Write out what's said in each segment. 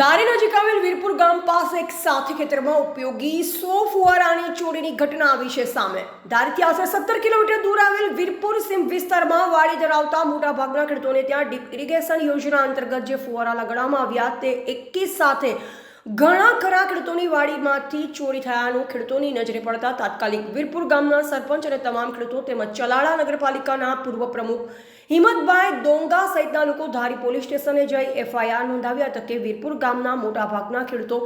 ધારી નજીક આવેલ વીરપુર ગામ પાસે એક સાથી ખેતરમાં ઉપયોગી સો ફુવારાની ચોરીની ઘટના આવી છે સામે. ધારીથી આશરે સત્તર કિલોમીટર દૂર આવેલ વીરપુર સીમ વિસ્તારમાં વાડી ધરાવતા મોટાભાગના ખેડૂતોને ત્યાં ડીપ ઇરિગેશન યોજના અંતર્ગત જે ફુવારા લગાડવામાં આવ્યા તે એકી સાથે ઘણા ખરા ખેડૂતોની વાડીમાંથી ચોરી થયાનું ખેડૂતોની નજરે પડતા તાત્કાલિક વીરપુર ગામના સરપંચ અને તમામ ખેડૂતો તેમજ ચલાળા નગરપાલિકાના પૂર્વ પ્રમુખ હિંમતભાઈ ડોંગા સહિતના લોકો ધારી પોલીસ સ્ટેશને જઈ એફઆઈઆર નોંધાવ્યા તકે વીરપુર ગામના મોટાભાગના ખેડૂતો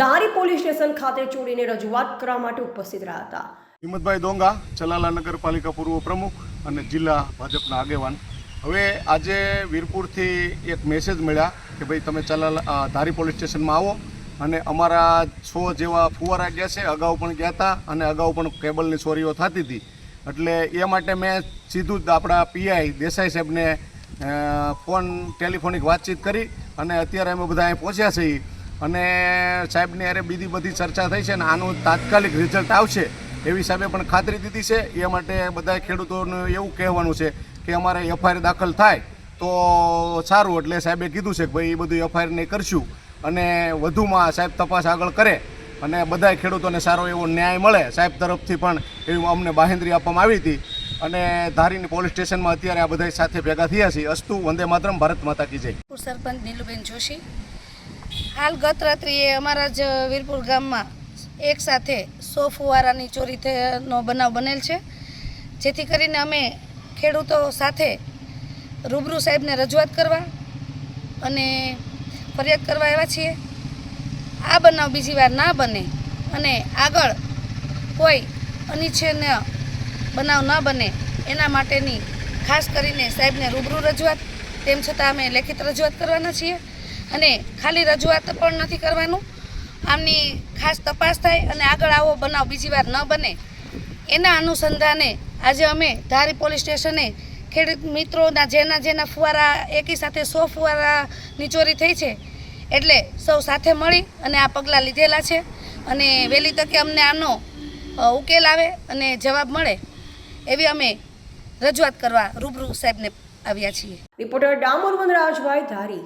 ધારી પોલીસ સ્ટેશન ખાતે ચોરીને રજૂઆત કરવા માટે ઉપસ્થિત રહ્યા હતા. હિંમતભાઈ દોંગા ચલાલા નગરપાલિકા પૂર્વ પ્રમુખ અને જિલ્લા ભાજપના આગેવાન. હવે આજે વીરપુરથી એક મેસેજ મળ્યા કે ભાઈ તમે ચલાલા ધારી પોલીસ સ્ટેશનમાં આવો. અને અમારા છો જેવા ફુવારા ગયા છે, અગાઉ પણ ગયા હતા અને અગાઉ પણ કેબલની ચોરીઓ થતી હતી. એટલે એ માટે મેં સીધું જ આપણા પીઆઈ દેસાઈ સાહેબને ફોન, ટેલિફોનિક વાતચીત કરી અને અત્યારે અમે બધા અહીં પહોંચ્યા છીએ. અને સાહેબની અરે બીજી બધી ચર્ચા થઈ છે અને આનું તાત્કાલિક રિઝલ્ટ આવશે એવી સાહેબે પણ ખાતરી દીધી છે. એ માટે બધા ખેડૂતોનું એવું કહેવાનું છે કે અમારે એફઆઈઆર દાખલ થાય તો સારું. એટલે સાહેબે કીધું છે કે ભાઈ એ બધું એફઆઈઆર નહીં કરશું. અને વધુમાં સાહેબ તપાસ આગળ કરે અને બધાય ખેડૂતોને સારો એવો ન્યાય મળે. સાહેબ તરફથી પણ એવી અમને બાહેંધરી આપવામાં આવી હતી. અને ધારીની પોલીસ સ્ટેશનમાં અત્યારે આ બધા સાથે ભેગા થયા છીએ. અસ્તુ, વંદે માતરમ, ભારત માતા કી જય. સરપંચ નીલુબેન જોશી. હાલ ગત રાત્રિએ અમારા જ વીરપુર ગામમાં એક સાથે સો ફુવારાની ચોરી થયાનો બનાવ બનેલ છે. જેથી કરીને અમે ખેડૂતો સાથે રૂબરૂ સાહેબને રજૂઆત કરવા અને ફરિયાદ કરવા આવ્યા છીએ? આ બનાવ બીજી વાર ના બને અને આગળ કોઈ અનિચ્છનીય બનાવ ન બને. એના માટેની ખાસ કરીને સાહેબને રૂબરૂ રજૂઆત. તેમ છતાં અમે લેખિત રજૂઆત કરવાના છીએ અને ખાલી રજૂઆત પણ નથી કરવાનું. આમની ખાસ તપાસ થાય અને આગળ આવો બનાવ બીજી વાર ન બને. એના અનુસંધાને આજે અમે ધારી પોલીસ સ્ટેશને ખેડૂત મિત્રોના જેના જેના ફુવારા એકી સાથે સો ફુવારાની ચોરી થઈ છે, એટલે સૌ સાથે મળી અને આ પગલાં લીધેલા છે અને વહેલી તકે અમને આનો ઉકેલ આવે અને જવાબ મળે એવી અમે રજૂઆત કરવા રૂબરૂ સાહેબને આવ્યા છીએ. રિપોર્ટર ડામોર વનરાજભાઈ ધારી.